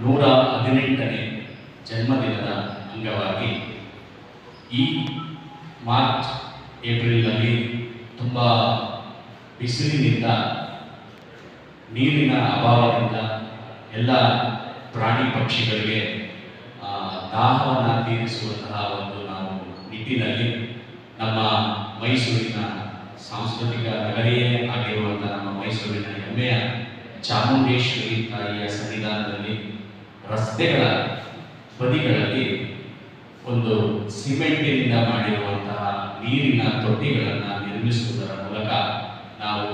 ನೂರ ಹದಿನೆಂಟನೇ ಜನ್ಮದಿನದ ಅಂಗವಾಗಿ ಈ ಮಾರ್ಚ್ ಏಪ್ರಿಲ್ನಲ್ಲಿ ತುಂಬ ಬಿಸಿಲಿನಿಂದ ನೀರಿನ ಅಭಾವದಿಂದ ಎಲ್ಲ ಪ್ರಾಣಿ ಪಕ್ಷಿಗಳಿಗೆ ದಾಹವನ್ನು ತೀರಿಸುವಂತಹ ಒಂದು ನಾವು ನಿಟ್ಟಿನಲ್ಲಿ ನಮ್ಮ ಮೈಸೂರಿನ ಸಾಂಸ್ಕೃತಿಕ ನಗರಿಯೇ ಆಗಿರುವಂತಹ ನಮ್ಮ ಮೈಸೂರಿನ ಹೆಮ್ಮೆಯ ಚಾಮುಂಡೇಶ್ವರಿ ತಾಯಿಯ ಸನ್ನಿಧಾನದಲ್ಲಿ ರಸ್ತೆಗಳ ಬದಿಗಳಲ್ಲಿ ಒಂದು ಸಿಮೆಂಟಿನಿಂದ ಮಾಡಿರುವಂತಹ ನೀರಿನ ತೊಟ್ಟಿಗಳನ್ನು ನಿರ್ಮಿಸುವುದರ ಮೂಲಕ ನಾವು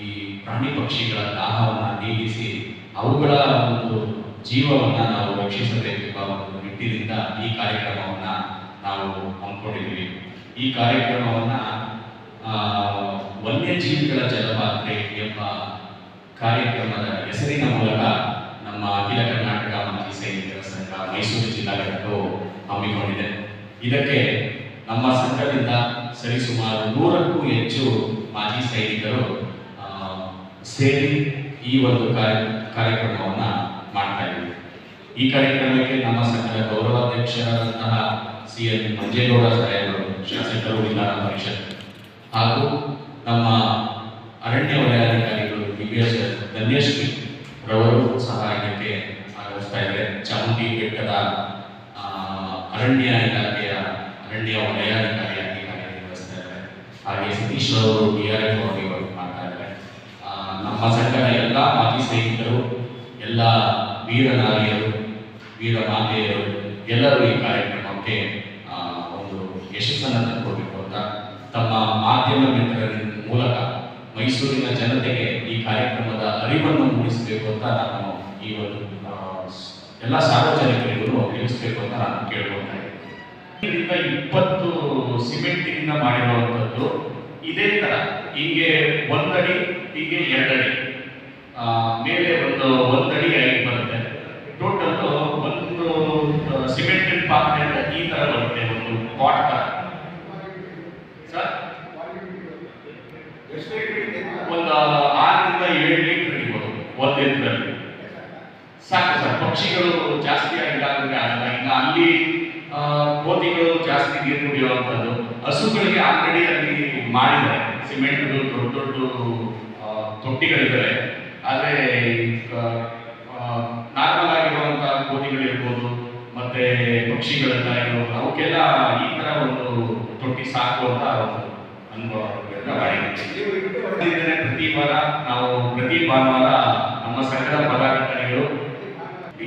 ಈ ಪ್ರಾಣಿ ಪಕ್ಷಿಗಳ ದಾಹವನ್ನು ನೀಗಿಸಿ ಅವುಗಳ ಒಂದು ಜೀವವನ್ನು ನಾವು ರಕ್ಷಿಸಬೇಕೆಂಬ ಒಂದು ನಿಟ್ಟಿನಿಂದ ಈ ಕಾರ್ಯಕ್ರಮವನ್ನು ನಾವು ಹಮ್ಮಿಕೊಂಡಿದ್ದೀವಿ. ಈ ಕಾರ್ಯಕ್ರಮವನ್ನು ವನ್ಯಜೀವಿಗಳ ಜಲ ಕಾರ್ಯಕ್ರಮದ ಹೆಸರಿನ ಮೂಲಕ ನಮ್ಮ ಅಖಿಲ ಕರ್ನಾಟಕ ಮಾಜಿ ಸೈನಿಕರ ಸಂಘ ಮೈಸೂರು ಜಿಲ್ಲಾ ಹಮ್ಮಿಕೊಂಡಿದೆ. ಇದಕ್ಕೆ ನಮ್ಮ ಸಂಘದಿಂದ ಸರಿಸುಮಾರು ನೂರಕ್ಕೂ ಹೆಚ್ಚು ಮಾಜಿ ಸೈನಿಕರು ಸೇರಿ ಈ ಒಂದು ಕಾರ್ಯ, ಕಾರ್ಯಕ್ರಮವನ್ನು ಮಾಡ್ತಾ ಇದ್ದೀವಿ ಈ ಕಾರ್ಯಕ್ರಮಕ್ಕೆ ನಮ್ಮ ಸಂಘದ ಗೌರವಾಧ್ಯಕ್ಷರಾದಂತಹ ಸಿ ಎನ್ ಮಂಜೇಗೌಡ ಸಾಹೇಬರು, ಶಾಸಕರು ವಿಧಾನ ಪರಿಷತ್ ಹಾಗೂ ನಮ್ಮ ಅರಣ್ಯ ವಲಯಾಧಿಕಾರಿಗಳು ಡಿ ಬಿ ಎಸ್ ಧನ್ಯಶ್ರೀ ರವರು ಸಹ ಇದಕ್ಕೆ ಆಗಮಿಸ್ತಾ ಇದ್ದಾರೆ ಚಾಮುಂಡಿ ಬೆಟ್ಟದ ಅರಣ್ಯ ಇಲಾಖೆಯ, ಅರಣ್ಯ ವಲಯಾಧಿಕಾರಿಯಾಗಿ ಕಾರ್ಯನಿರ್ವಹಿಸ್ತಾ ಇದ್ದಾರೆ ಹಾಗೆ ಸತೀಶ್ ರವರು ಡಿ ಆರ್ ಎಫ್ ವರ್ಕ್ ಮಾಡ್ತಾ ಇದ್ದಾರೆ ನಮ್ಮ ಸಂಘದ ಎಲ್ಲ ಮಾಜಿ ಸ್ನೇಹಿತರು ಎಲ್ಲ ವೀರ ನಾರಿಯರು, ವೀರ ಮಾತೆಯರು, ಎಲ್ಲರೂ ಈ ಕಾರ್ಯಕ್ರಮಕ್ಕೆ ಒಂದು ಯಶಸ್ಸನ್ನು ತಂದುಕೊಡ್ಬೇಕು ಅಂತ ತಮ್ಮ ಮಾಧ್ಯಮ ಮಿತ್ರರ ಮೂಲಕ ಮೈಸೂರಿನ ಜನತೆಗೆ ಈ ಕಾರ್ಯಕ್ರಮದ ಅರಿವನ್ನು ಮೂಡಿಸಬೇಕು ಅಂತ ನಾನು ಈ ಒಂದು ಎಲ್ಲ ಸಾರ್ವಜನಿಕರಿಗೂ ತಿಳಿಸಬೇಕು ಅಂತ ನಾನು ಕೇಳ್ಕೊತಾ ಇದ್ದೀನಿ. ಇಪ್ಪತ್ತು ಸಿಮೆಂಟಿನಿಂದ ಮಾಡಿರುವಂಥದ್ದು ಇದೇ ತರ ಹೀಗೆ ಒಂದಡಿ, ಹೀಗೆ ಎರಡಡಿ ಮೇಲೆ ಒಂದು ಒಂದಡಿ ಆಗಿ ಬರುತ್ತೆ ಟೋಟಲ್ ಒಂದು ಸಿಮೆಂಟಿನ ಪಾತ್ರೆ ಅಂದ್ರೆ ಈ ತರ ಬರುತ್ತೆ ಒಂದು ಪಾಟ್ ತರ ಸರ್ ಒಂದು ಆರರಿಂದ ಏಳು ಲೀಟರ್ ಇರ್ಬೋದು ಒಂದು ಸಾಕು ಸರ್ ಪಕ್ಷಿಗಳು ಜಾಸ್ತಿ ಆಗಿಲ್ಲ ಆಗಲ್ಲ. ಈಗ ಅಲ್ಲಿ ಕೋತಿಗಳು ಜಾಸ್ತಿ ನೀರು ಕುಡಿಯುವಂಥದ್ದು. ಹಸುಗಳಿಗೆ ಆಲ್ರೆಡಿ ಅಲ್ಲಿ ಮಾಡಿದ್ದಾರೆ. ಸಿಮೆಂಟ್ ದೊಡ್ಡ ದೊಡ್ಡ ತೊಟ್ಟಿಗಳಿದ್ದಾರೆ ಆದರೆ ನಾರ್ಮಲ್ ಆಗಿರುವಂತಹ ಕೋತಿಗಳಿರ್ಬೋದು ಮತ್ತೆ ಪಕ್ಷಿಗಳೆಲ್ಲ ಇರ್ಬೋದು ಅವಕ್ಕೆಲ್ಲ ಈ ತರ ಒಂದು ತೊಟ್ಟಿ ಸಾಕು ಅಂತ ಒಂದು ಅನುಭವ ಪ್ರತಿ ವಾರ ನಾವು ಪ್ರತಿ ಭಾನುವಾರ ನಮ್ಮ ಸಂಘದ ಪದಾಧಿಕಾರಿಗಳು.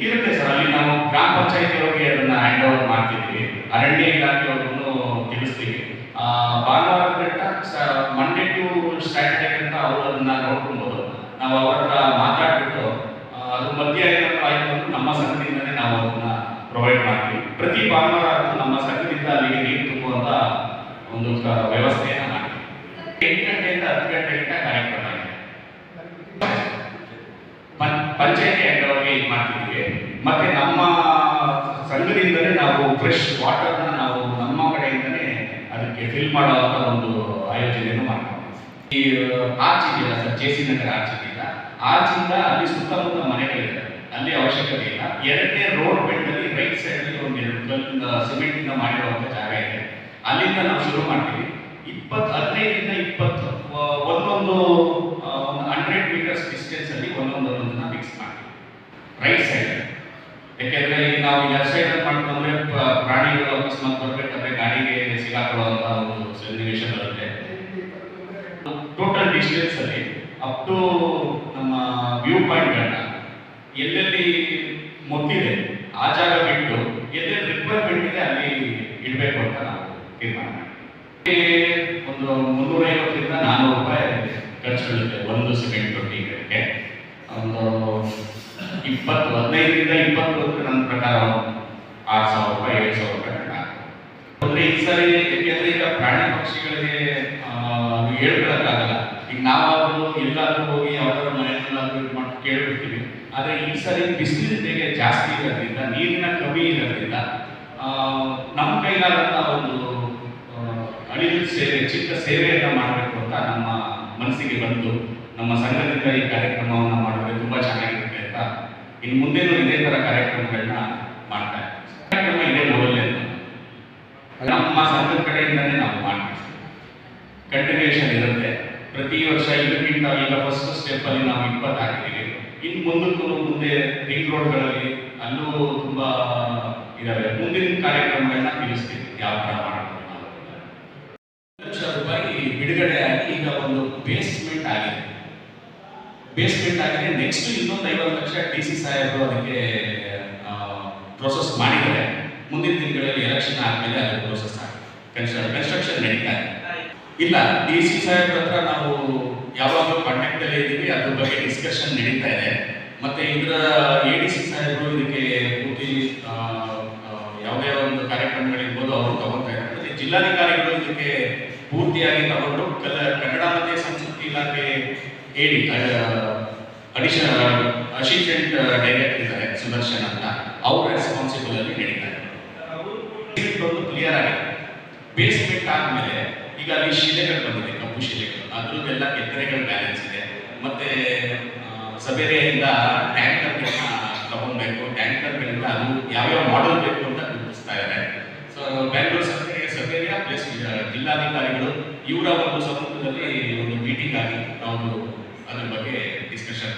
ಇರುತ್ತೆ ಸರ್, ಅಲ್ಲಿ ನಾವು ಗ್ರಾಮ ಪಂಚಾಯಿತಿ ಅವರಿಗೆ ಅದನ್ನ ಹ್ಯಾಂಡ್ ಓವರ್ ಮಾಡ್ತಿದ್ದೀವಿ. ಅರಣ್ಯ ಇಲಾಖೆಯವ್ರಿಗೂ ತಿಳಿಸ್ತೀವಿ. ಭಾನುವಾರ ಬೆಟ್ಟ ಮಂಡೇ ಟು ಸ್ಯಾಟರ್ಡೇ ಅಂತ ಅವರು ಅದನ್ನ ನೋಡ್ಕೊಬೋದು. ನಾವು ಅವ್ರ ಮಾತಾಡ್ಬಿಟ್ಟು ಅದ್ರ ಅದು ಮಧ್ಯ ಏನಾದ್ರು ಆಯ್ತು ಅಂದ್ರೆ ನಮ್ಮ ಸಂಘದಿಂದನೇ ನಾವು ಅದನ್ನ ಪ್ರೊವೈಡ್ ಮಾಡ್ತೀವಿ. ಪ್ರತಿ ಭಾನುವಾರ ನಮ್ಮ ಸಂಘದಿಂದ ಅಲ್ಲಿಗೆ ನೀರು ತುಂಬುವಂತ ಒಂದು ವ್ಯವಸ್ಥೆಯನ್ನ ಮಾಡ್ತೀವಿ ಎಂಟು ಗಂಟೆಯಿಂದ ಹತ್ತು ಗಂಟೆಗಿಂತ ಕಾರ್ಯಕ್ರಮ ಇದೆ ಪಂ- ಪಂಚಾಯತಿ ಇದು ಮಾಡ್ತಿದ್ವಿ. ಮತ್ತೆ ನಮ್ಮ ಸಂಘದಿಂದಲೇ ನಾವು ಫ್ರೆಶ್ ವಾಟರ್ನ ನಾವು ನಮ್ಮ ಕಡೆಯಿಂದನೇ ಅದಕ್ಕೆ ಫಿಲ್ ಮಾಡುವಂತ ಒಂದು ಆಯೋಜನೆಯನ್ನು ಮಾಡ್ತೀವಿ ಈ ಆರ್ಚ್ ಇದೆಯಲ್ಲ sir, J C Nagar arch ಇದೆಯಲ್ಲ ಅಲ್ಲಿ ಸುತ್ತಮುತ್ತ ಮನೆಗಳಿದೆ. ಅಲ್ಲಿ ಅವಶ್ಯಕತೆ ಇಲ್ಲ. ಎರಡನೇ ರೋಡ್ ಬೆಟ್ಟಲ್ಲಿ ರೈಟ್ ಸೈಡ್ ಅಲ್ಲಿ ಒಂದು ಎರಡು ಕಲ್ಲಿಂದ ಸಿಮೆಂಟ್ ಇಂದ ಮಾಡಿರುವಂತ ಜಾಗ ಇದೆ. ಅಲ್ಲಿಂದ ನಾವು ಶುರು ಮಾಡ್ತೀವಿ. ಇಪ್ಪತ್ತು ಹದಿನೈದರಿಂದ ಇಪ್ಪತ್ತು ಒಂದೊಂದು ಹಂಡ್ರೆಡ್ ಮೀಟರ್ಸ್ ಡಿಸ್ಟೆನ್ಸ್ ಅಲ್ಲಿ ಮಾಡಿ ಒಂದೊಂದನ್ನ ಫಿಕ್ಸ್ ಮಾಡ್ತೀವಿ ರೈಟ್ ಸೈಡ್ ಯಾಕೆಂದ್ರೆ ಈಗ ನಾವು ಲೆಫ್ಟ್ ಅಲ್ಲಿ ಮಾಡ್ಕೊಂಡ್ರೆ ಪ್ರಾಣಿಗಳು ಅಕಸ್ಮಾತ್ ಬರ್ಬೇಕಂದ್ರೆ ಗಾಡಿಗೆ ಸಿಗಾಕೊಳ್ಳುವಂತ ಒಂದು ಸನ್ನಿವೇಶ ಬರುತ್ತೆ. ಟೋಟಲ್ ಡಿಸ್ಟೆನ್ಸ್ ಅಲ್ಲಿ ಅಪ್ ಟು ನಮ್ಮ ವ್ಯೂ ಪಾಯಿಂಟ್ಗಳನ್ನ ಎಲ್ಲೆಲ್ಲಿ ಮೊತ್ತಿದೆ ಆ ಜಾಗ ಬಿಟ್ಟು ಎಲ್ಲೆಲ್ಲಿ ರಿಕ್ವೈರ್ಮೆಂಟ್ ಇದೆ ಅಲ್ಲಿ ಇಡಬೇಕು ಅಂತ ನಾವು ತೀರ್ಮಾನ ಮಾಡಿ ಒಂದು ಮುನ್ನೂರೈವತ್ತರಿಂದ ನಾನ್ನೂರು ರೂಪಾಯಿ ಖರ್ಚು ಬೀಳುತ್ತೆ ಒಂದು ಒಂದು ಇಪ್ಪತ್ತು ಹದಿನೈದರಿಂದ ಇಪ್ಪತ್ತು ಅಂದ್ರೆ ನನ್ನ ಪ್ರಕಾರ ಆರು ಸಾವಿರ ರೂಪಾಯಿ, ಏಳು ಸಾವಿರ ರೂಪಾಯಿ ಕಟ್ಟ ಅಂದ್ರೆ ಈ ಸರಿ ಯಾಕೆಂದ್ರೆ ಈಗ ಪ್ರಾಣಿ ಪಕ್ಷಿಗಳಿಗೆ ಹೇಳ್ಕೊಳಕ್ಕಾಗಲ್ಲ. ಈಗ ನಾವಾದ್ರೂ ಎಲ್ಲಾದ್ರೂ ಹೋಗಿ ಅವರ ಮನೆಯಲ್ಲಾದ್ರೂ ಇದು ಮಾಡಿ ಕೇಳ್ಬಿಡ್ತೀವಿ. ಆದ್ರೆ ಈ ಸರಿ ಬಿಸಿಲಿನ ಜಾಸ್ತಿ ಇರೋದ್ರಿಂದ, ನೀರಿನ ಕಮ್ಮಿ ಇರೋದ್ರಿಂದ ನಮ್ಮ ಕೈಲಾದಂತ ಒಂದು ಅಳಿಲು ಸೇವೆ, ಚಿಕ್ಕ ಸೇವೆಯನ್ನ ಮಾಡಬೇಕು ಅಂತ ನಮ್ಮ ಮನಸ್ಸಿಗೆ ಬಂತು ನಮ್ಮ ಸಂಘದಿಂದ ಈ ಕಾರ್ಯಕ್ರಮವನ್ನು ಇನ್ನು ಮುಂದೆನೂ ಇದೇ ಥರ ಕಾರ್ಯಕ್ರಮಗಳನ್ನ ಮಾಡ್ತಾ. ಕಾರ್ಯಕ್ರಮ ಇದೇ ಮೊದಲನೇ ನಮ್ಮ ಸಂಘದ ಕಡೆಯಿಂದನೇ ನಾವು ಮಾಡ್ತೀವಿ. ಕಂಟಿನ್ಯೂಷನ್ ಇರುತ್ತೆ. ಪ್ರತಿ ವರ್ಷ ಇದಕ್ಕಿಂತ ಈಗ ಫಸ್ಟ್ ಸ್ಟೆಪ್ ಅಲ್ಲಿ ನಾವು ಇಪ್ಪತ್ತು ಹಾಕಿದ್ದೀವಿ ಇನ್ನು ಮುಂದಕ್ಕೂ ಮುಂದೆ ರಿಂಗ್ ರೋಡ್ಗಳಲ್ಲಿ ಅಲ್ಲೂ ತುಂಬ ಇದಾವೆ. ಮುಂದಿನ ಕಾರ್ಯಕ್ರಮಗಳನ್ನ ತಿಳಿಸ್ತೀವಿ. ಯಾವ ಥರ ಮಾಡ್ತೀವಿ ನಾವು. ಲಕ್ಷ ರೂಪಾಯಿ ಬಿಡುಗಡೆ ಆಗಿ ಈಗ ಒಂದು ಆಗಿದೆ ಬೇಸ್ಮೆಂಟ್ ಆಗಿದೆ ನೆಕ್ಸ್ಟ್ ಇನ್ನೊಂದು ಐವತ್ತು ಲಕ್ಷ ಡಿ ಸಿ ಸಾಹೇಬರು ಅದಕ್ಕೆ ಪ್ರೋಸೆಸ್ ಮಾಡಿದ್ದಾರೆ. ಮುಂದಿನ ತಿಂಗಳಲ್ಲಿ ಎಲೆಕ್ಷನ್ ಆದಮೇಲೆ ಅದು ಪ್ರೋಸೆಸ್ ಆಗುತ್ತೆ. ಕನ್ಸ್ಟ್ರಕ್ಷನ್ ನಡೀತಾ ಇದೆ. ಇಲ್ಲ ಡಿ ಸಿ ಸಾಹೇಬ್ರ ಹತ್ರ ನಾವು ಯಾವಾಗಲೂ ಕಾಂಟ್ಯಾಕ್ಟ್ ಅಲ್ಲಿ ಇದ್ದೀವಿ, ಅದ್ರ ಬಗ್ಗೆ ಡಿಸ್ಕಷನ್ ನಡೀತಾ ಇದೆ. ಮತ್ತೆ ಇದರ ಎ ಡಿ ಸಿ ಸಾಹೇಬರು ಇದಕ್ಕೆ ಪೂರ್ತಿ ಯಾವುದೇ ಒಂದು ಕಾರ್ಯಕ್ರಮಗಳಿರ್ಬೋದು ಅವರು ತಗೊಳ್ತಾ ಇದ್ದಾರೆ. ಜಿಲ್ಲಾಧಿಕಾರಿಗಳು ಇದಕ್ಕೆ ಪೂರ್ತಿಯಾಗಿ ತಗೊಂಡು ಕನ್ನಡ ಮತ್ತೆ ಸಂಸ್ಕೃತಿ ಇಲಾಖೆ ಎಡಿ ಅಡಿಷನ್ ಅಸಿಸ್ಟೆಂಟ್ ಡೈರೆಕ್ಟರ್ ಇದ್ದಾರೆ, ಸುದರ್ಶನ್ ಅಂತ. ಅವ್ರ ರೆಸ್ಪಾನ್ಸಿಬಲ್ ಅಲ್ಲಿ ನಡೀತಾರೆ ಒಂದು ಕ್ಲಿಯರ್ ಆಗಿದೆ ಬೇಸ್ಮೆಂಟ್ ಆದ್ಮೇಲೆ ಈಗ ಅಲ್ಲಿ ಶಿಲೆಗಳು ಬಂದಿದೆ ಕಪ್ಪು ಶಿಲೆಗಳು. ಅದ್ರದ್ದೆಲ್ಲ ಕೆತ್ತನೆಗಳ ಬ್ಯಾಲೆನ್ಸ್ ಇದೆ. ಮತ್ತೆ ಸಬೇರೆಯಿಂದ ಟ್ಯಾಂಕರ್ ತಗೊಂಡ್ಬೇಕು ಟ್ಯಾಂಕರ್ ಟ್ಯಾಂಕರ್ಗಳಿಂದ ಅದು ಯಾವ್ಯಾವ ಮಾಡೆಲ್ ಬೇಕು ಅಂತ ಗುರುತಿಸ್ತಾ ಇದ್ದಾರೆ. ಸೊ ಬ್ಯಾಂಗ್ಳೂರ್ ಸಭೆ ಸಭೆಯ ಪ್ಲಸ್ ಜಿಲ್ಲಾಧಿಕಾರಿಗಳು ಇವರ ಒಂದು ಸಮ್ಮುಖದಲ್ಲಿ ಒಂದು ಮೀಟಿಂಗ್ ಆಗಿ ನಾವು ಅದ್ರ ಬಗ್ಗೆ ಡಿಸ್ಕಷನ್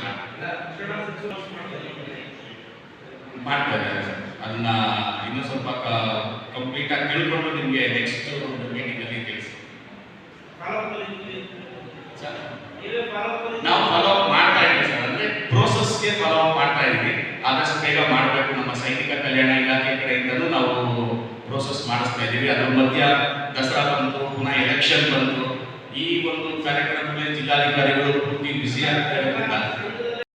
ಮಾಡ್ತಾ ಇದ್ದಾರೆ ಸರ್ ಅದನ್ನ ಇನ್ನೂ ಸ್ವಲ್ಪ ಕಂಪ್ಲೀಟ್ ಆಗಿ ತಿಳ್ಕೊಂಡು ನಿಮಗೆ ನೆಕ್ಸ್ಟ್ ಮೀಟಿಂಗ್ ಅಲ್ಲಿ ತಿಳಿಸಿ. ನಾವು ಫಾಲೋ ಅಪ್ ಮಾಡ್ತಾ ಇದ್ದೀವಿ ಸರ್. ಅಂದ್ರೆ ಪ್ರೋಸೆಸ್ಗೆ ಫಾಲೋ ಅಪ್ ಮಾಡ್ತಾ ಇದ್ದೀವಿ. ಆದಷ್ಟು ಬೇಗ ಮಾಡಬೇಕು. ನಮ್ಮ ಸೈನಿಕ ಕಲ್ಯಾಣ ಇಲಾಖೆ ಕಡೆಯಿಂದಲೂ ನಾವು ಪ್ರೋಸೆಸ್ ಮಾಡಿಸ್ತಾ ಇದ್ದೀವಿ. ಅದ್ರ ಮಧ್ಯ ದಸರಾ ಬಂತು, ಪುನಃ ಎಲೆಕ್ಷನ್ ಬಂತು. ಈ ಒಂದು ಕಾರ್ಯಕ್ರಮದಲ್ಲಿ ಜಿಲ್ಲಾಧಿಕಾರಿಗಳು ಪೂರ್ತಿ ಬ್ಯುಸಿ ಆಗ್ತಾ ಇರೋದ್ರಿಂದ